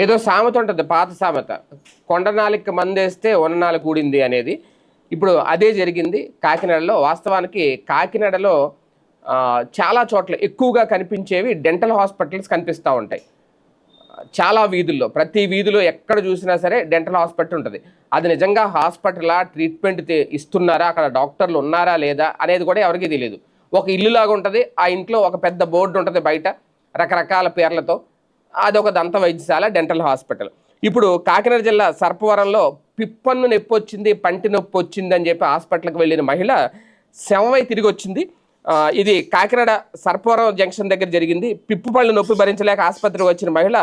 ఏదో సామెత ఉంటుంది పాత సామెత. కొండనాలికి మందేస్తే ఉన్ననాలు కూడింది అనేది. ఇప్పుడు అదే జరిగింది కాకినాడలో. వాస్తవానికి కాకినాడలో చాలా చోట్ల ఎక్కువగా కనిపించేవి డెంటల్ హాస్పిటల్స్ కనిపిస్తూ ఉంటాయి. చాలా వీధుల్లో ప్రతి వీధిలో ఎక్కడ చూసినా సరే డెంటల్ హాస్పిటల్ ఉంటుంది. అది నిజంగా హాస్పిటలా ట్రీట్మెంట్ ఇస్తున్నారా అక్కడ డాక్టర్లు ఉన్నారా లేదా అనేది కూడా ఎవరికీ తెలియదు ఒక ఇల్లు లాగా ఉంటుంది ఆ ఇంట్లో ఒక పెద్ద బోర్డు ఉంటుంది బయట రకరకాల పేర్లతో. అది ఒక దంత వైద్యశాల డెంటల్ హాస్పిటల్ ఇప్పుడు కాకినాడ జిల్లా సర్పవరంలో పిప్పన్ను నొప్పి వచ్చింది పంటి నొప్పి వచ్చింది అని చెప్పి హాస్పిటల్కి వెళ్ళిన మహిళ శవమై తిరిగి వచ్చింది ఇది కాకినాడ సర్పవరం జంక్షన్ దగ్గర జరిగింది. పిప్పు పళ్ళు నొప్పి భరించలేక ఆసుపత్రికి వచ్చిన మహిళ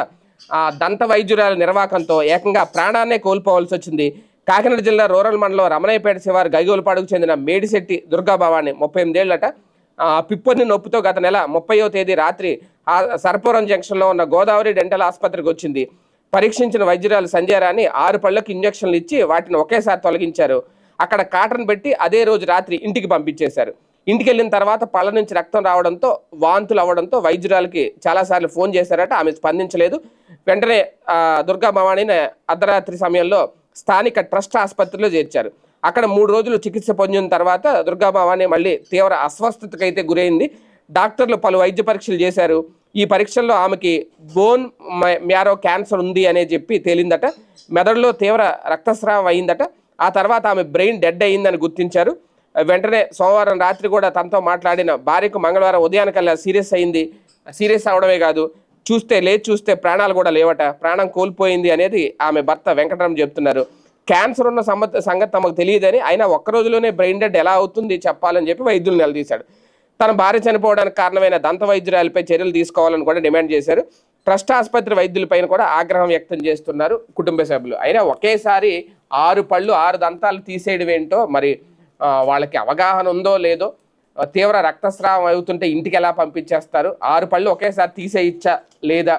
దంత వైద్యురాల నిర్వాకంతో ఏకంగా ప్రాణాన్నే కోల్పోవాల్సి వచ్చింది కాకినాడ జిల్లా రూరల్ మండలం రమణయ్యపేట శివారు గైగోలపాడుకు చెందిన మేడిశెట్టి దుర్గాభవాని ముప్పై ఎనిమిదేళ్ళట. ఆ, పిప్పొన్ని నొప్పితో గత నెల ముప్పయో తేదీ రాత్రి ఆ సర్పురం జంక్షన్లో ఉన్న గోదావరి డెంటల్ ఆసుపత్రికి వచ్చింది. పరీక్షించిన వైద్యురాలు సంజయరాణి ఆరు పళ్ళకు ఇంజక్షన్లు ఇచ్చి వాటిని ఒకేసారి తొలగించారు. అక్కడ కాటన్ పెట్టి అదే రోజు రాత్రి ఇంటికి పంపించేశారు. ఇంటికి వెళ్ళిన తర్వాత పళ్ళ నుంచి రక్తం రావడంతో వాంతులు అవ్వడంతో వైద్యురాలకి చాలాసార్లు ఫోన్ చేశారట ఆమె స్పందించలేదు. వెంటనే దుర్గా భవానీని అర్ధరాత్రి సమయంలో స్థానిక ట్రస్ట్ ఆసుపత్రిలో చేర్చారు. అక్కడ మూడు రోజులు చికిత్స పొందిన తర్వాత దుర్గా భవానీ మళ్ళీ తీవ్ర అస్వస్థతకైతే గురైంది. డాక్టర్లు పలు వైద్య పరీక్షలు చేశారు. ఈ పరీక్షల్లో ఆమెకి బోన్ మ్యారో క్యాన్సర్ ఉంది అనే చెప్పి తేలిందట. మెదడులో తీవ్ర రక్తస్రావం అయిందట. ఆ తర్వాత ఆమె బ్రెయిన్ డెడ్ అయిందని గుర్తించారు. వెంటనే సోమవారం రాత్రి కూడా తనతో మాట్లాడిన భార్యకు మంగళవారం ఉదయానికల్లా సీరియస్ అయింది. సీరియస్ అవడమే కాదు చూస్తే లేచి చూస్తే ప్రాణాలు కూడా లేవట. ప్రాణం కోల్పోయింది అనేది ఆమె భర్త వెంకటరామ్ చెప్తున్నారు. క్యాన్సర్ ఉన్న సంగతి సంగతి తమకు తెలియదని అయినా ఒక్క రోజులోనే బ్రెయిన్ డెడ్ ఎలా అవుతుంది చెప్పాలని చెప్పి వైద్యులు నిలదీశాడు తన భార్య చనిపోవడానికి కారణమైన దంత వైద్యురాలపై చర్యలు తీసుకోవాలని కూడా డిమాండ్ చేశారు. ట్రస్ట్ ఆసుపత్రి వైద్యులపైన కూడా ఆగ్రహం వ్యక్తం చేస్తున్నారు కుటుంబ సభ్యులు. అయినా ఒకేసారి ఆరు పళ్ళు ఆరు దంతాలు తీసేయడం ఏంటో మరి వాళ్ళకి అవగాహన ఉందో లేదో తీవ్ర రక్తస్రావం అవుతుంటే ఇంటికి ఎలా పంపించేస్తారు? ఆరు పళ్ళు ఒకేసారి తీసేయచ్చా లేదా?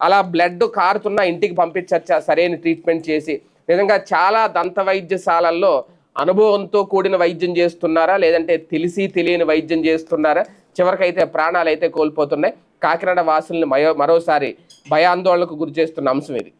అలా బ్లడ్ కారుతున్నా ఇంటికి పంపించచ్చా? సరైన ట్రీట్మెంట్ చేసి. నిజంగా చాలా దంత వైద్యశాలల్లో అనుభవంతో కూడిన వైద్యం చేస్తున్నారా? లేదంటే తెలిసి తెలియని వైద్యం చేస్తున్నారా? చివరికైతే ప్రాణాలు అయితే కోల్పోతున్నాయి. కాకినాడ వాసుల్ని మయో మరోసారి భయాందోళనకు గురి చేస్తున్న అంశం ఇది.